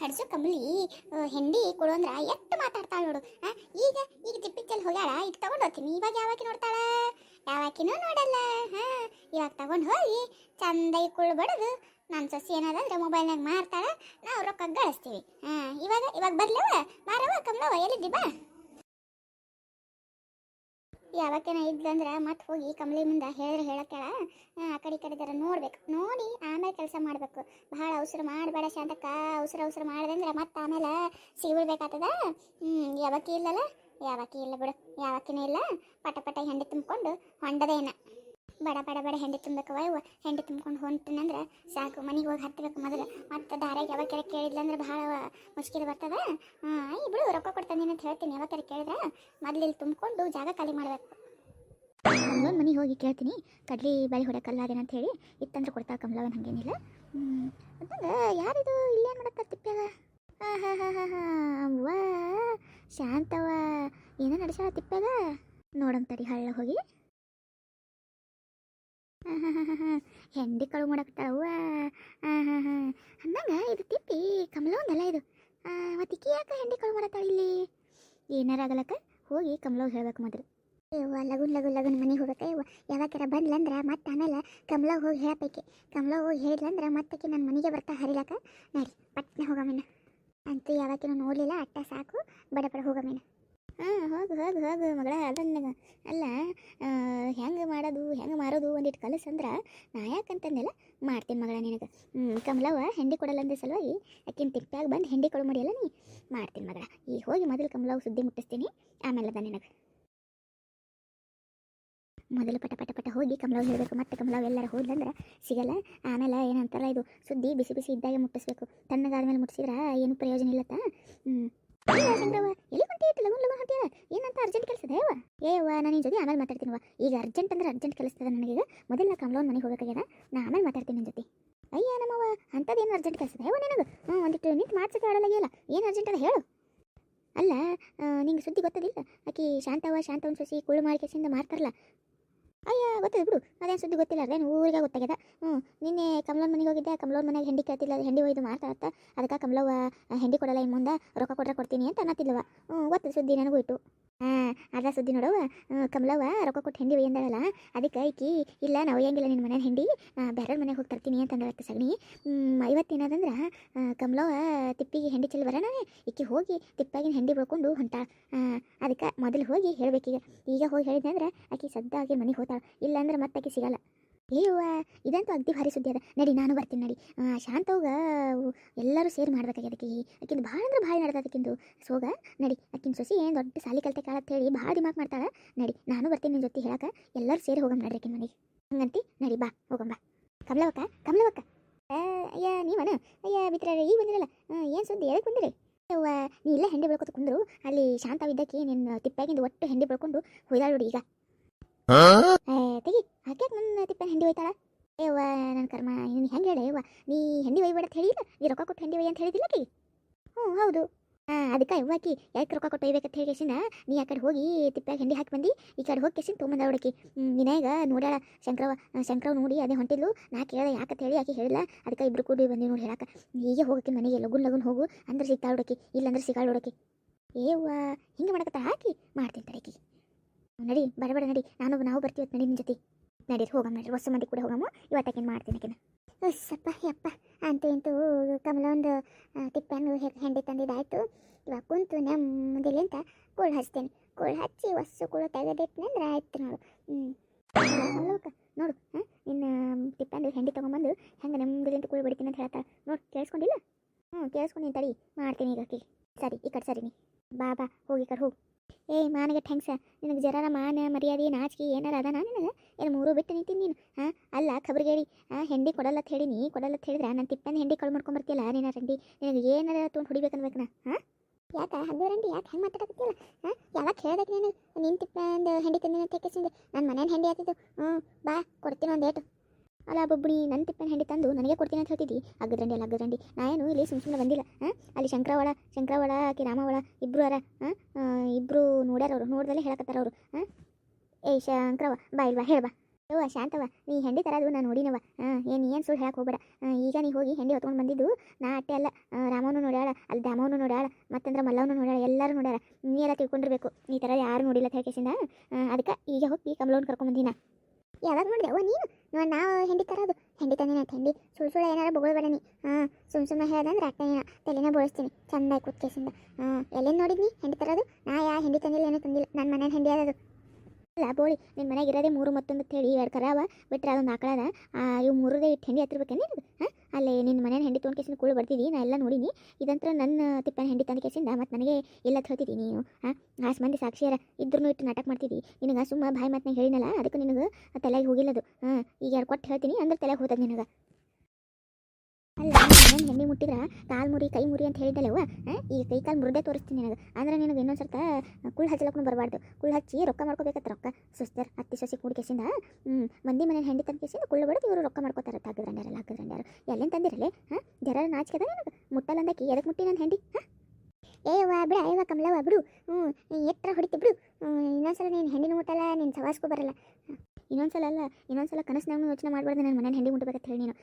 ಕಡ್ಸು ಕಮಲಿ ಹೆಂಡಿ ಕೊಡು ಅಂದ್ರ ಎಷ್ಟು ಮಾತಾಡ್ತಾಳ ನೋಡು ಈಗ ಈಗ ತಿಪ್ಪಿಚ್ಚಲ್ ಹೋಗ್ಯಾಳ, ಈಗ ತಗೊಂಡು ಹೋಗ್ತೀನಿ. ಇವಾಗ ಯಾವಾಗ ನೋಡ್ತಾಳ? ಯಾವಾಕಿನೂ ನೋಡಲ್ಲ, ಹಾ? ಇವಾಗ ತಗೊಂಡು ಹೋಗಿ, ಚಂದೈ ಕುಳ್ಬಡದು ನನ್ನ ಸೊಸಿ ಏನದಂದ್ರೆ ಮೊಬೈಲ್ನಾಗ ಮಾರ್ತಾಳ, ನಾವು ರೊಕ್ಕ ಗಳಿಸ್ತೀವಿ, ಹಾಂ? ಇವಾಗ ಇವಾಗ ಬರ್ಲವ ಮಾರವ ಕಮಲವ ಎಲ್ಲಿದ್ದಿ ಬಾ? ಯಾವತ್ತೇನ ಇದ್ಲಂದ್ರ ಮತ್ತೆ ಹೋಗಿ ಕಮಲಿ ಮುಂದೆ ಹೇಳಿದ್ರೆ ಹೇಳಕ್ಕೆಳ ಆ ಕಡೆ ಕಡೆ ಜರ ನೋಡ್ಬೇಕು. ನೋಡಿ ಆಮೇಲೆ ಕೆಲಸ ಮಾಡ್ಬೇಕು. ಭಾಳ ಅವಸರ ಮಾಡಬೇಡ ಶಾಂತಕ್ಕ. ಅವಸರ ಅವಸರ ಮಾಡ್ದಂದ್ರೆ ಮತ್ತೆ ಆಮೇಲೆ ಸಿಗ್ಬಿಡ್ಬೇಕಾಗ್ತದ ಹ್ಞೂ ಯಾವಕ್ಕಿ ಇಲ್ಲಲ್ಲ? ಯಾವಕ್ಕಿ ಇಲ್ಲ ಬಿಡು. ಯಾವಕ್ಕಿನೇ ಇಲ್ಲ. ಪಟ ಪಟ ಹೆಂಡಿ ತುಂಬಿಕೊಂಡು ಹೊಂಡದೇನ. ಬಡ ಬಡ ಬಡ ಹೆಂಡಿ ತುಂಬಬೇಕವ ಇವ ಹೆಂಡಿ ತುಂಬ್ಕೊಂಡು ಹೊಂಟನಂದ್ರೆ ಸಾಕು. ಮನೆಗೆ ಹೋಗಿ ಹತ್ತಬೇಕು ಮೊದಲು. ಮತ್ತೆ ದಾರ್ಯಾಗ ಯಾವಾಗ ಕೇಳಿದ್ಲಂದ್ರೆ ಭಾಳ ಮುಷ್ಕಿಲ್ ಬರ್ತದ. ಹಾಂ, ಈ ಬಿಡು ರೊಕ್ಕ ಕೊಡ್ತಾನೆ ಅಂತ ಹೇಳ್ತೀನಿ. ಯಾವಾಗ ಕೇಳಿದ್ರೆ ಮೊದಲು ಇಲ್ಲಿ ತುಂಬಿಕೊಂಡು ಜಾಗ ಖಾಲಿ ಮಾಡಬೇಕು. ಕಮಲವನ್ ಮನೆಗೆ ಹೋಗಿ ಕೇಳ್ತೀನಿ. ಕಡ್ಲಿ ಬಳಿ ಹೊಡಕಲ್ಲ ಅದೇನಂತ ಹೇಳಿ. ಇತ್ತಂದ್ರೆ ಕೊಡ್ತಾಳೆ ಕಮಲವನ್ ಹಂಗೇನಿಲ್ಲ. ಅಂತಂದ್ರೆ ಯಾರಿದು ಇಲ್ಲೇನು ಮಾಡತ್ತಾರ ತಿಪ್ಪ್ಯಾಗ ಹಾಂ ಹಾಂ ಹಾಂ ಹಾಂ ಹಾಂ. ಶಾಂತವ ಏನೋ ನಡೆಸ ತಿಪ್ಪ್ಯಾಗ ನೋಡಂತರಿ ಹಳ್ಳ ಹೋಗಿ. ಹಾಂ ಹಾಂ ಹಾಂ. ಹೆಂಡಿ ಕಳು ಅಂದಂಗ ಇದು ತಿಪ್ಪಿ ಕಮಲವಂದಲ್ಲ ಇದು ಮತ್ತೆ ಇಕ್ಕಿ ಯಾಕೆ ಹೆಂಡಿ ಕಳು ಮಾಡತ್ತಾಳ ಇಲ್ಲಿ? ಏನಾರ ಆಗಲಕ್ಕ? ಹೋಗಿ ಕಮಲವ್ ಹೇಳ್ಬೇಕು ಮೊದಲು. ಯವ್ವ, ಲಗುನ್ ಲಗುನ್ ಲಗುನ್ ಮನೆಗೆ ಹೋಗಕ್ಕೆ ಯವ್ವ. ಯಾವಾಗಾರ ಬಂದ್ಲಂದ್ರೆ ಮತ್ತೆ ಆಮೇಲೆ ಕಮಲ ಹೋಗಿ ಹೇಳಬೇಕೆ ಕಮಲ ಹೋಗಿ ಹೇಳಿದ್ಲಂದ್ರೆ ಮತ್ತಕ್ಕೆ ನನ್ನ ಮನೆಗೆ ಬರ್ತಾ ಹರಿಲಕ್ಕ. ನಡಿ, ಪಟ್ನೆ ಹೋಗಮೇನ. ಅಂತೂ ಯಾವತ್ತಿನ ನೋಡಲಿಲ್ಲ, ಅಟ್ಟ ಸಾಕು, ಬಡ ಬಡ ಹೋಗಮೇನ. ಹಾಂ ಹೋಗು ಹೋಗು ಹೋಗು ಮಗಳ, ಅದನ್ನ ಅಲ್ಲ ಹೆಂಗೆ ಮಾಡೋದು, ಹೆಂಗೆ ಮಾರೋದು ಒಂದಿಟ್ಟು ಕಲಸಂದ್ರೆ ನಾ ಯಾಕಂತಂದೆಲ್ಲ ಮಾಡ್ತೀನಿ ಮಗಳ ನಿನಗೆ. ಕಮಲವ್ವ ಹೆಂಡಿ ಕೊಡಲ್ಲ ಸಲುವಾಗಿ ಅಕ್ಕಿನ ತಿಪ್ಪಾಗಿ ಬಂದು ಹೆಂಡಿ ಕೊಡು ಮಾಡಿಯಲ್ಲ ನೀ ಮಾಡ್ತೀನಿ ಮಗಳ. ಈ ಹೋಗಿ ಮೊದಲು ಕಮಲವ್ ಸುದ್ದಿ ಮುಟ್ಟಿಸ್ತೀನಿ, ಆಮೇಲೆ ಅದ ನಿನಗೆ. ಮೊದಲು ಪಟ ಪಟ ಪಟ ಹೋಗಿ ಕಮಲವ್ ಹೇಳಬೇಕು, ಮತ್ತೆ ಕಮಲವ್ ಎಲ್ಲರೂ ಹೋದ್ಲಂದ್ರೆ ಸಿಗಲ್ಲ, ಆಮೇಲೆ ಏನಂತಾರಲ್ಲ ಇದು ಸುದ್ದಿ ಬಿಸಿ ಬಿಸಿ ಇದ್ದಾಗೆ ಮುಟ್ಟಿಸ್ಬೇಕು. ತಣ್ಣಗಾದ್ಮೇಲೆ ಮುಟ್ಟಿಸಿದ್ರೆ ಏನು ಪ್ರಯೋಜನ ಇಲ್ಲತ್ತ? ಏನಂತ ಅರ್ಜೆಂಟ್ ಕೆಲಸ ಯವ್ವ? ಏವ ನಾನು ನಿನ್ನ ಜೊತೆ ಆಮೇಲೆ ಮಾತಾಡ್ತೀನಿವ ಈಗ ಅರ್ಜೆಂಟ್ ಅಂದ್ರೆ ಅರ್ಜೆಂಟ್ ಕೆಲಸದ ನನಗೀಗ ಮೊದಲ ಕಮಲೋನ್ ಮನೆಗೆ ಹೋಗಬೇಕಾಗ್ಯದ. ನಾ ಆಮೇಲೆ ಮಾತಾಡ್ತೀನಿ ನಿನ್ನ ಜೊತೆ. ಅಯ್ಯ ನಮ್ಮವ್ವ ಅಂಥದ್ದೇನು ಅರ್ಜೆಂಟ್ ಕೆಲಸ ಯವ್ವ ನಿನಗೆ? ಹ್ಞೂ ಒಂದಿಟ್ಟು ನಿಂತು ಮಾಡ್ಸಕ್ಕೆ ಆಡಲಾಗಿಲ್ಲ ಏನು? ಅರ್ಜೆಂಟ್ ಅದ ಹೇಳು. ಅಲ್ಲ ನಿಂಗೆ ಸುದ್ದಿ ಗೊತ್ತದಿಲ್ಲ? ಆಕಿ ಶಾಂತವ ಶಾಂತವನ್ ಸೊಸಿ ಕುಳ್ಳು ಮಾಡಿ ಕೆಸಿಂದ ಮಾರ್ತಾರಲ್ಲ. ಅಯ್ಯ ಗೊತ್ತದ ಬಿಡು. ಅದೇನು ಸುದ್ದಿ ಗೊತ್ತಿಲ್ಲ ಅದೇನು ಊರಿಗೆ ಗೊತ್ತಾಗ್ಯದ? ಹ್ಞೂ, ನಿನ್ನೆ ಕಮಲವ್ನ ಮನೆಗೆ ಹೋಗಿದ್ದೆ. ಕಮಲವ್ನ ಮನೆಗೆ ಹೆಂಡಿ ಕೇಳ್ತಿಲ್ಲ ಹೆಂಡಿ ಒಯ್ದು ಮಾತಾಡತ್ತ ಅದಕ್ಕೆ ಕಮಲವ್ವ ಹೆಂಡಿ ಕೊಡಲ್ಲ ಇನ್ನು ಮುಂದೆ, ರೊಕ್ಕ ಕೊಟ್ರೆ ಕೊಡ್ತೀನಿ ಅಂತ ಅನ್ನತ್ತಿಲ್ಲವ ಹ್ಞೂ ಗೊತ್ತದ ಸುದ್ದಿ ನನಗೂ ಇಟ್ಟು ಹಾಂ ಅದ ಸುದ್ದಿ ನೋಡವ್ವ ಕಮಲವ್ವ ರೊಕ್ಕ ಕೊಟ್ಟು ಹೆಂಡಿ ಒಯ್ಯಂದಳಲ್ಲ? ಅದಕ್ಕೆ ಐಕಿ ಇಲ್ಲ, ನಾವು ಒಯ್ಯಂಗಿಲ್ಲ ನಿನ್ನ ಮನೆ ಹೆಂಡಿ ಬೇರೆಯವ್ರ ಮನೆಗೆ ಹೋಗಿ ತರ್ತೀನಿ ಅಂತ ಅಂದಳತ್ತ ಸಗಣಿ. ಇವತ್ತೇನದಂದ್ರೆ ಕಮಲವ್ವ ತಿಪ್ಪಿಗೆ ಹೆಂಡಿ ಚೆಲ್ಲಿ ಬರೋಣ ಈಕಿ ಹೋಗಿ ತಿಪ್ಪಾಗಿನ ಹೆಂಡಿ ಬಳ್ಕೊಂಡು ಹೊಂಟಾಳ ಅದಕ್ಕೆ ಮೊದಲು ಹೋಗಿ ಹೇಳ್ಬೇಕೀಗ. ಈಗ ಹೋಗಿ ಹೇಳಿದೆ ಅಂದ್ರೆ ಆಕಿ ಸದ್ದಾಗಿ ಮನೆಗೆ ಇಲ್ಲಾಂದ್ರೆ ಮತ್ತೆ ಸಿಗಲ್ಲ. ಏಯುವ ಇದಂತೂ ಅಗ್ದಿ ಭಾರಿ ಸುದ್ದಿ ಅದ. ನಡಿ, ನಾನು ಬರ್ತೀನಿ, ನಡಿ. ಶಾಂತವ್ಗ ಎಲ್ಲರೂ ಸೇರಿ ಮಾಡ್ಬೇಕಾಗಿ ಅದಕ್ಕೆ ಆಕಿಂದು ಭಾಳ ಅಂದ್ರೆ ಭಾಳ ನಡ್ದ ಅದಕ್ಕಿಂದು ಸೋಗ ನಡಿ. ಅಕ್ಕಿನ ಸೊಸಿ ಏನು ದೊಡ್ಡ ಸಾಲಿ ಕಲ್ತೆ ಅಂತ ಹೇಳಿ ಭಾಳ ದಿಮಾಕ್ ಮಾಡ್ತಾಳೆ. ನಡಿ, ನಾನು ಬರ್ತೀನಿ ನಿನ್ನ ಜೊತೆ ಹೇಳಕ. ಎಲ್ಲರೂ ಸೇರಿ ಹೋಗಮ್ ನಡ್ರಿ ಅಕ್ಕಿ ಮನೆಗೆ. ಹಂಗಂತಿ, ನಡಿ ಬಾ ಹೋಗಮ್ಮ ಕಮಲವಕ್ಕ ಕಮಲವಕ್ಕ. ಅಯ್ಯ, ನೀವನ? ಅಯ್ಯ ಬಿತ್ರ ಈಗ ಬಂದಿರಲ್ಲ. ಏನು ಸುದ್ದಿ? ಎದಕ್ಕೆ ಬಂದಿರಿ? ಅವ್ವ ನೀ ಇಲ್ಲೇ ಹೆಂಡಿ ಬೆಳ್ಕೊತ ಕುಂದ್ರು. ಅಲ್ಲಿ ಶಾಂತವಿದ್ದಕ್ಕೆ ನಿನ್ನ ತಿಪ್ಪಾಗಿಂದು ಒಟ್ಟು ಹೆಂಡಿ ಬೆಳ್ಕೊಂಡು ನೋಡಿ ಈಗ. ತೆಗಿ. ಹಾಕ್ಯಾಕ ನನ್ನ ತಿಪ್ಪನ ಹೆಂಡಿ ಒಯ್ತಾಳ? ಏವ್ವ ನನ್ನ ಕರ್ಮ, ನೀನು ಹೆಂಗೆ ಹೇಳ ಯವ್ವ? ನೀ ಹೆಂಡಿ ಒಯ್ಬೇಡ ಅಂತ ಹೇಳಿಲ್ಲ? ನೀ ರೊಕ್ಕ ಕೊಟ್ಟು ಹೆಂಡಿ ಒಯ್ಯ ಅಂತ ಹೇಳಿದಿಲ್ಲ ಕಿ ಹ್ಞೂ, ಹೌದು. ಹಾಂ ಅದಕ್ಕೆ ಯವ್ವಾಕಿ ಯಾಕೆ ರೊಕ್ಕ ಕೊಟ್ಟು ಒಯ್ಬೇಕಂತ ಹೇಳಿ ಕೇಸಿನ ನೀ ಆ ಕಡೆ ಹೋಗಿ ತಿಪ್ಪಾಗ ಹೆಂಡಿ ಹಾಕಿ ಬಂದು, ಈ ಕಡೆ ಹೋಗಿ ಕೇಸಿನ ತೊಗೊಂಬಂದ ಹುಡುಕಿ ನಿನಾಗ ನೋಡ್ಯಾಳ, ಶಂಕ್ರವ ಶಂಕ್ರವ್ ನೋಡಿ ಅದೇ ಹೊಂಟಿದ್ಲು. ನಾ ಕೇಳ್ದೆ ಯಾಕಂತ ಹೇಳಿ ಆಕೆ ಹೇಳಿಲ್ಲ. ಅದಕ್ಕೆ ಇಬ್ರು ಕೂಡಿ ಬಂದಿ ನೋಡಿ ಹೇಳಕ್ಕೆ ಈಗ ಹೋಗಕ್ಕೆ ಮನೆಗೆ ಲಗುನ್ ಲಗುನ್ ಹೋಗು, ಅಂದ್ರೆ ಸಿಗ್ತಾಳ ಹುಡುಕಿ ಇಲ್ಲಂದ್ರೆ ಸಿಗಾಳ ಹುಡುಕಿ ಏವ್ವ, ಹಿಂಗೆ ಮಾಡಕತ್ತ ಹಾಕಿ ಮಾಡ್ತೀನಿ ತಡಕಿ ನಡಿ ಬರಬೇಡ ಬಡ ನಡಿ. ನಾನು ನಾವು ಬರ್ತೀವಿ ನಡಿ ನಿನ್ನ ಜೊತೆ. ನಡಿ ಹೋಗಮ್ಮ ನಡಿ. ಹೊಸ ಮಂದಿ ಕೂಡ ಹೋಗಮ್ಮ. ಇವತ್ತಾಕೇನು ಮಾಡ್ತೀನಿ ಆಕಿನ. ಸಪ್ಪ ಯಪ್ಪ ಅಂತೂ ಇಂತೂ ಕಮಲ ಒಂದು ತಿಪ್ಪನ್ನು ಹೆಂಡಿ ತಂದಿದ್ದಾಯ್ತು. ಇವಾಗ ಕುಂತು ನೆಮ್ಮದಿಲಿ ಅಂತ ಕೋಳ್ ಹಚ್ತೇನೆ. ಕೋಳ್ ಹಚ್ಚಿ ಹೊಸ ಕೋಳು ತೆಗೆದಿಟ್ನಂದ್ರೆ ಆಯ್ತು ನೋಡು. ಹ್ಞೂ ನೋಡು, ಹಾಂ? ನಿನ್ನ ತಿಪ್ಪಂದು ಹೆಂಡಿ ತೊಗೊಂಬಂದು ಹೆಂಗೆ ನೆಮ್ಮದಿಲಿ ಅಂತ ಕೋಳಿ ಬಿಡ್ತೀನಿ ಅಂತ ಹೇಳ್ತಾ ನೋಡು, ಕೇಳಿಸ್ಕೊಂಡಿಲ್ಲ? ಹ್ಞೂ ಕೇಳಿಸ್ಕೊಂಡು ತಡಿ. ಮಾಡ್ತೀನಿ ಈಗ ಸರಿ, ಈ ಕಡೆ ಸರಿ ನೀ. ಬಾ ಬಾ, ಹೋಗಿ ಕಡೆ ಹೋಗು. ಏಯ್ ಮಾನಿಗೆ ಥ್ಯಾಂಕ್ಸ ನಿನಗೆ ಜರಾರ ಮಾನ, ಮರ್ಯಾದೆ, ನಾಚಿಕೆ ಏನಾರ ಅದ ನಾನು ನಿನಗೆ? ಏನು ಮೂರು ಬಿಟ್ಟು ನಿಂತೀನಿ ನೀನು, ಹಾಂ? ಅಲ್ಲ ಖಬರ್ಗೇಳಿ ಆ ಹೆಂಡಿ ಕೊಡಲ್ಲ ಅಂತ ಹೇಳಿ, ನೀ ಕೊಡಲ್ಲ ಅಂತ ಹೇಳಿದ್ರೆ ನನ್ನ ತಿಪ್ಪನ ಹೆಂಡಿ ಕಳು ಮಾಡ್ಕೊಂಬರ್ತಿಯಲ್ಲ, ನೀನು ರಂಡಿ, ನಿನಗೆ ಏನಾರ ತೊಗೊಂಡು ಹೊಡಿಬೇಕನ್ಬೇಕು ಹಾಂ? ಯಾಕೆ ಹಂಗರಂಡಿ ಯಾಕೆ ಹೆಂಗೆ ಮಾತಾಡಕತ್ತಿಲ್ಲ ಹಾಂ? ಯಾವಾಗ ಹೇಳ್ದಕ್ಕೆ ನೀನು ನಿನ್ನ ತಿಪ್ಪಂದು ಹೆಂಡಿ ತಂದಿನ ಅಂತ ಕೇಸಿಂದೆ ನನ್ನ ಮನೇನ ಹೆಂಡಿ ಆತಿದ್ದು ಹ್ಞೂ ಬಾ, ಕೊಡ್ತೀನಿ ಒಂದು ಏಟು. ಅಲ್ಲ ಬೊಬ್ಬಣಿ ನನ್ನ ತಿಪ್ಪನ ಹೆಂಡಿ ತಂದು ನನಗೆ ಕೊಡ್ತೀನಿ ಅಂತ ಹೇಳ್ತಿದ್ದಿ. ಅಗ್ಗದ್ರಂಡಿ ಅಲ್ಲ ಅಗ್ಗದ್ರಂಡಿ ಇಲ್ಲಿ ಸುಮ್ಮ ಸುಮ್ಮನೆ ಬಂದಿಲ್ಲ, ಹಾಂ? ಅಲ್ಲಿ ಶಂಕರವಾಳ ಶಂಕರವಾಳ ಆಕಿ ರಾಮವಾಳ ಇಬ್ಬರು ಅರ, ಹಾಂ? ಇಬ್ಬರು ನೋಡ್ಯಾರ ಅವರು, ನೋಡ್ದಲ್ಲೇ ಹೇಳಕತ್ತಾರ ಅವರು, ಹಾಂ? ಏಯ್ ಶಂಕರವ ಬಾ ಇಲ್ವಾ ಹೇಳ್ಬಾ ಯವ್ವ ಶಾಂತವ ನೀ ಹೆಂಡಿ ತರದು ನಾನು ನೋಡಿನವ ಹಾಂ? ಏನು ಏನು ಸುಳ್ಳು ಹೇಳಕ್ಕೆ ಹೋಗ್ಬೇಡ. ಈಗ ನೀ ಹೋಗಿ ಹೆಂಡಿ ಹೊತ್ಕೊಂಡು ಬಂದಿದ್ದು, ನಾ ಅಟ್ಟೆ ಅಲ್ಲ ರಾಮವನು ನೋಡ್ಯಾಳ, ಅಲ್ಲಿ ದ್ಯಾಮವನು ನೋಡ್ಯಾಳ, ಮತ್ತಂದ್ರೆ ಮಲ್ಲವನು ನೋಡ್ಯಾಳ, ಎಲ್ಲರೂ ನೋಡ್ಯಾರ. ನೀ ಎಲ್ಲ ತಿಳ್ಕೊಂಡಿರ್ಬೇಕು. ನೀ ಥರ ಯಾರು ನೋಡಿಲ್ಲ ಹೇಳ್ಕೇಸಿಂದ ಅದಕ್ಕೆ ಈಗ ಹೋಗಿ ಕಮಲವ್ನ ಕರ್ಕೊಂಬಂದಿನ ಯಾವಾಗ ನೋಡಿದೆವ ನೀನು? ನೋಡಿ, ನಾವು ಹೆಂಡಿ ತರೋದು ಹೆಂಡಿ ತಂದಿನ ಹೆಂಡಿ ಸುಳ್ಳು ಸುಳ್ಳು ಏನಾರ ಬೊಗಳ್ಬೇಡ ನೀ. ಹಾಂ, ಸುಮ್ ಸುಮ್ಮನೆ ಹೇಳ್ದಂದ್ರೆ ಅಟ್ಟ ತಲೆನ ಬೋಳಿಸ್ತೀನಿ. ಚಂದಾಗಿ ಕೂತ್ಕೇಸಿಂದ. ಹಾಂ, ಎಲ್ಲೇನು ನೋಡಿದ್ನಿ ಹೆಂಡಿ ತರೋದು? ನಾ ಯಾ, ಹೆಂಡಿ ತಂದಿಲ್ಲ, ಏನೂ ತಂದಿಲ್ಲ. ನನ್ನ ಮನೇಲಿ ಹೆಂಡಿ ಅದ ಅಲ್ಲ, ಬೋಳಿ ನಿನ್ನ ಮನೆಗೆ ಇರೋದೇ ಮೂರು ಮತ್ತೊಂದು ಹೇಳಿ ಎರಡು ಕರಾವ ಬಿಟ್ರೆ ಅದೊಂದು ಆಕಳದ ಇವು ಮೂರದೇ ಇಟ್ಟು ಹೆಂಡಿ ಹತ್ತಿರ್ಬೇಕೇನೆ ನಿನಗೆ? ಹಾಂ? ಅಲ್ಲಿ ನಿನ್ನ ಮನೇನ ಹೆಂಡಿ ತೊಗೊಂಡು ಕೇಸಿನ ಕೂಳು ಬರ್ತಿದ್ದಿ ನಾ ಎಲ್ಲ ನೋಡೀನಿ. ಇದಂತ್ರ ನನ್ನ ತಿಪ್ಪನ ಹೆಂಡಿ ತಂದ ಕೇಸಿಂದ ಮತ್ತು ನನಗೆ ಎಲ್ಲ ಹೇಳ್ತಿದ್ದಿ ನೀನು, ಹಾಂ? ಆಸ್ ಮಂದಿ ಸಾಕ್ಷಿಯರ ಇದ್ರೂ ಇಟ್ಟು ನಾಟಕ ಮಾಡ್ತಿದ್ದಿ ನಿನಗೆ ಸುಮ್ಮ ಬಾಯಿ ಮಾತನ್ನ ಹೇಳಿನಲ್ಲ, ಅದಕ್ಕೆ ನಿನಗೆ ತಲೆಗೆ ಹೋಗಿಲ್ಲದು. ಹಾಂ, ಈಗ ಎರಡು ಕೊಟ್ಟು ಹೇಳ್ತೀನಿ ಅಂದ್ರೆ ತಲೆಗೆ ಹೋದದ್ದು ನಿನಗೆ. ಅಲ್ಲ ಹೆಣ್ಣಿ ಮುಟ್ಟಿದ್ರ ಕಾಲು ಮುರಿ, ಕೈ ಮುರಿ ಅಂತ ಹೇಳಿದ್ದಲ್ಲವ ಈ ಕೈ ಕಾಲು ಮುರಿದೇ ತೋರಿಸ್ತೀನಿ ನಿನಗೆ. ಅಂದ್ರೆ ನಿನಗೆ ಇನ್ನೊಂದು ಸರ್ತ ಕುಳ್ಳು ಹಚ್ಚಲಕ್ಕೂ ಬರಬಾರ್ದು. ಕುಳ್ ಹಚ್ಚಿ ರೊಕ್ಕ ಮಾಡ್ಕೋಬೇಕತ್ತ ರೊಕ್ಕ. ಸುಸ್ತರ್, ಅತ್ತಿ ಸಸಿ ಕೂಡಿಕೆಸಿಂದ ಮಂದಿ ಮನೆ ಹೆಂಡಿ ತಂದ ಕೇಸಿಂದ ಕುಳ್ಳು ಬಡದು ಇವರು ರೊಕ್ಕ ಮಾಡ್ಕೋತಾರೆ. ಹಾಕಿದ್ರಂಡ್ಯಾರಲ್ಲ ಹಾಕಿದ್ರಂಡ್ಯಾರು ಎಲ್ಲೇನು ತಂದಿರಲಿ? ಹಾಂ ಜರ ನಾಚಿಕೆದ ನನಗೆ. ಮುಟ್ಟಲ್ಲಂದಕ್ಕೆ ಎದಕ್ಕೆ ಮುಟ್ಟಿ ನನ್ನ ಹೆಂಡಿ? ಹಾಂ? ಏವ ಬಿಡ ಏವ ಕಮಲವ ಬಿಡು. ಹ್ಞೂ ಎತ್ತರ ಹೊಡಿತಿ ಬಿಡು. ಇನ್ನೊಂದ್ಸಲ ನೀನು ಹೆಂಡಿನ ಮುಟ್ಟಲ್ಲ, ನೀನು ಸವಾಸ್ಕೊ ಬರಲ್ಲ. ಇನ್ನೊಂದ್ಸಲ ಅಲ್ಲ ಇನ್ನೊಂದ್ಸಲ ಕನಸಿನಾಗೂ ಯೋಚನೆ ಮಾಡಬಾರ್ದು ನಾನು ಮನೆ ಹೆಂಡಿ ಮುಟ್ಟಬೇಕಂತ ಹೇಳಿ ನೀನು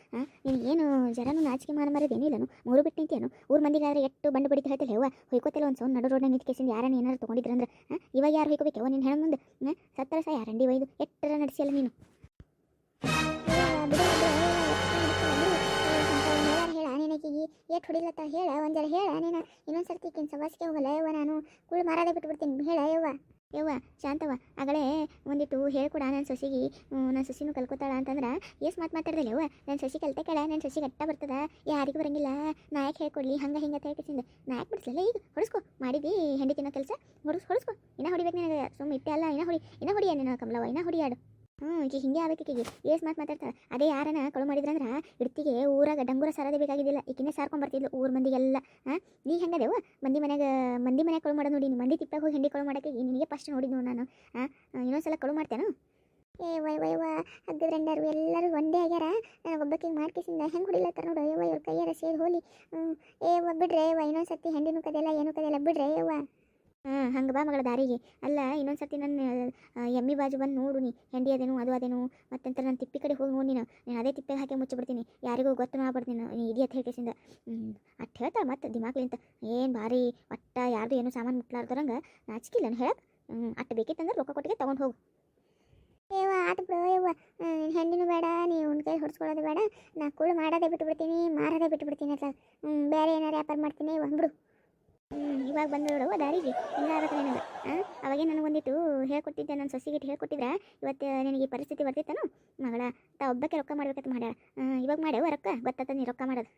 ನೀನು ಏನು ಜರನು ನಾಚಿಕೆ ಮಾಡ ಮರದೇನಿಲ್ಲನು ಮೂರು ಬಿಟ್ಟು ನಿಂತೇನು ಊರು ಮಂದಿಗಾದ್ರೆ ಎಷ್ಟು ಬಂಡು ಬಡಿತ ಹೇಳ್ತಲ್ಲ ಹೇವ ಹೊಯ್ಕೋತಿಲ್ಲ ಒಂದು ಸೌಂಡ್ ನಡು ರೋಡ್ ನಿಂತ ಕೇಸಿಂದ ಯಾರನ್ನ ಏನಾರು ತೊಗೊಂಡಿದ್ರಂದ್ರೆ ಹಾಂ ಇವಾಗ ಯಾರು ಹೊಯ್ಕೋಬೇಕು ನಿನ್ನ ಹೆಣ್ಣು ಮುಂದೆ ಹಾಂ ಸತ್ತರ ಸಹ ಯಾರಂಡಿ ಒಯ್ದು ಎಟ್ಟರ ನಡೆಸಿಯಲ್ಲ ನೀನು ನಿನಗೆ ಎಷ್ಟು ಹೊಡಿಲತ್ತ ಹೇಳ ಒಂದೆರಡು ಹೇಳ ನೀನು ಇನ್ನೊಂದು ಸರ್ತಿ ಈಕಿನ ಸವಾಸಿಗೆ ಹೋಗಲ್ಲ ಯವ್ವ ನಾನು ಕುಳು ಮಾರಾದೆ ಬಿಟ್ಬಿಡ್ತೀನಿ ಹೇಳ ಯವ್ವ ಯವ್ವ ಶಾಂತವ ಆಗಲೇ ಒಂದಿಟ್ಟು ಹೇಳ್ಕೊಡ ನನ್ನ ಸೊಸಿಗೆ. ನನ್ನ ಸೊಸಿನು ಕಲ್ಕೋತಾಳ ಅಂತಂದ್ರೆ ಎಸ್ ಮಾತು ಮಾತಾಡ್ದಲ್ಲ ಯವ್ವ? ನನ್ನ ಸೊಸಿ ಕಲ್ತೆ ಕೇಳ ನನ್ನ ಸೊಸಿ ಗಟ್ಟ ಬರ್ತದ, ಯಾರಿಗೂ ಬರಂಗಿಲ್ಲ. ನಾ ಯಾಕೆ ಹೇಳ್ಕೊಡ್ಲಿ? ಹಂಗೆ ಹಿಂಗೆ ಹೇಳ್ಕಿಸಿಂದ ನಾ ಯಾಕೆ ಬಿಡಿಸ್ಲಿಲ್ಲ ಈಗ? ಹೊಡಿಸ್ಕೊ. ಮಾಡಿದಿ ಹೆಂಡಿ ತಿನ್ನೋ ಕೆಲಸ? ಹೊಡಿಸ್, ಹೊಡಿಸ್ಕೊ. ಇನ್ನ ಹೊಡಿಬೇಕು ನಿನಗೆ. ಸುಮ್ಮ ಇಟ್ಟೆ ಅಲ್ಲ, ಇನ್ನ ಹೊಡಿ. ಇನ್ನ ಹೊಡಿಯ ನೀನು ಕಮಲವ ಇನ್ನ ಹೊಡಿಯಾಡು ಹ್ಞೂ ಈಗ ಹಿಂಗೆ ಆಗಬೇಕು ಈಕಿಗೆ. ಏಸ್ ಮಾತು ಮಾತಾಡ್ತಾಳೆ. ಅದೇ ಯಾರನ ಕಳು ಮಾಡಿದ್ರಂದ್ರೆ ಇಡ್ತಿಗೆ ಊರಾಗ ಡಂಗೂರ ಸಾರದೇ ಬೇಕಾಗಿದ್ದಿಲ್ಲ. ಈಕಿನೇ ಸಾರ್ಕೊಂಡ್ ಬರ್ತಿದ್ಲು ಊರ ಮಂದಿಗೆಲ್ಲ. ಹಾಂ ನೀ ಹೆಂಗದೇವ? ಮಂದಿ ಮನೆಗೆ ಮಂದಿ ಮನೆ ಕಳು ಮಾಡೋದು ನೋಡಿ ಮಂದಿ ತಿಪ್ಪಾಗ ಹೋಗಿ ಹೆಂಡಿ ಕಳು ಮಾಡೋಕ್ಕೆ ನಿನಗೆ ಫಸ್ಟ್ ನೋಡಿದ್ನು ನಾನು. ಹಾಂ ಇನ್ನೊಂದ್ಸಲ ಕಳು ಮಾಡ್ತೇನು? ಏ, ವೈ ವೈ, ವಾ ಎಲ್ಲರೂ ಒಂದೇ ಆಗ್ಯಾರ. ನನಗೊಬ್ಬಕ್ಕೆ ಮಾಡ್ಕೇಸಿಂದ ಹೆಂಗೆ ಹೊಡಿಲತ್ತಾರ ನೋಡು. ಯವ್ವ ಇವ್ರ ಕೈಯಾರ ಸೇರಿ ಹೋಲಿ. ಏ ಬಿಡ್ರೆ ಯವ್ವ ಇನ್ನೊಂದು ಸತಿ ಹೆಂಡಿನೂ ಕದೆಯಲ್ಲ ಏನೂ ಕದೆಲ್ಲ ಬಿಡ್ರೆ ಯವ್ವ ಹಾಂ ಹಂಗೆ ಬಾ ಮಗಳ ದಾರಿಗೆ. ಅಲ್ಲ, ಇನ್ನೊಂದು ನನ್ನ ಎಮ್ಮಿ ಬಾಜು ಬಂದು ನೋಡು ನೀ. ಹೆಂಡಿ ಅದೇನು, ಅದು ಅದೇನು. ಮತ್ತಂತ ನಾನು ತಿಪ್ಪಿ ಕಡೆ ಹೋಗಿ ನೋಡಿ ನೀನು. ನಾನು ಅದೇ ತಿಪ್ಪೆಗೆ ಹಾಕಿ ಮುಚ್ಚಿಬಿಡ್ತೀನಿ ಯಾರಿಗೂ ಗೊತ್ತು ಮಾಡ್ಬಿಡ್ತೀನಿ ಇಡಿ ಅಂತ ಹೇಳ್ಕೇಸಿಂದ ಅಟ್ ಹೇಳ್ತಾ ಮತ್ತೆ ದಿಮಾಕ್ಲಿಂತ ಏನು ಭಾರಿ ಒಟ್ಟ ಯಾರ್ದು ಏನು ಸಾಮಾನು ಮುಟ್ಲಾರ್ದಂಗೆ ನಾಚಿಕಿಲ್ಲ ನಾನು ಹೇಳಕ್ಕೆ ಅಟ್ಟು ಬೇಕಿತ್ತಂದ್ರೆ ರೊಕ್ಕ ಕೊಟ್ಟಿಗೆ ತೊಗೊಂಡು ಹೋಗು. ಏವ ಆಟ ಬಿಡು ಹೆಣ್ಣಿನೂ ನೀವು ಉನ್ ಕೈ ಹೊಡ್ಸ್ಕೊಳ್ಳೋದು ಬೇಡ. ನಾ ಕೂಳು ಮಾಡೋದೇ ಬಿಟ್ಬಿಡ್ತೀನಿ, ಮಾರೋದೇ ಬಿಟ್ಬಿಡ್ತೀನಿ ಅತ್ತ ಹ್ಞೂ ಬೇರೆ ಏನಾರು ವ್ಯಾಪಾರ ಮಾಡ್ತೀನಿ ಹ್ಞೂ ಇವಾಗ ಬಂದ್ಬಿಡು ದಾರಿಗೆ. ಹಿಂಗಾಗತ್ತೆ ನನಗೆ? ಹಾಂ ಅವಾಗೇ ನನಗೆ ಒಂದಿಟ್ಟು ಹೇಳ್ಕೊಟ್ಟಿದ್ದೆ ನನ್ನ ಸೊಸಿಗಿಟ್ಟು ಹೇಳ್ಕೊಟ್ಟಿದ್ರೆ, ಇವತ್ತು ನಿನಗೆ ಈ ಪರಿಸ್ಥಿತಿ ಬರ್ತಿತ್ತೇನು ಮಗಳ, ತಾ ಒಬ್ಬಕ್ಕೆ ರೊಕ್ಕ ಮಾಡ್ಬೇಕಂತ ಮಾಡ್ಯಾಳ. ಇವಾಗ ಮಾಡ್ಯಾವ ರೊಕ್ಕ? ಗೊತ್ತಾತ ನೀ ರೊಕ್ಕ ಮಾಡೋದು.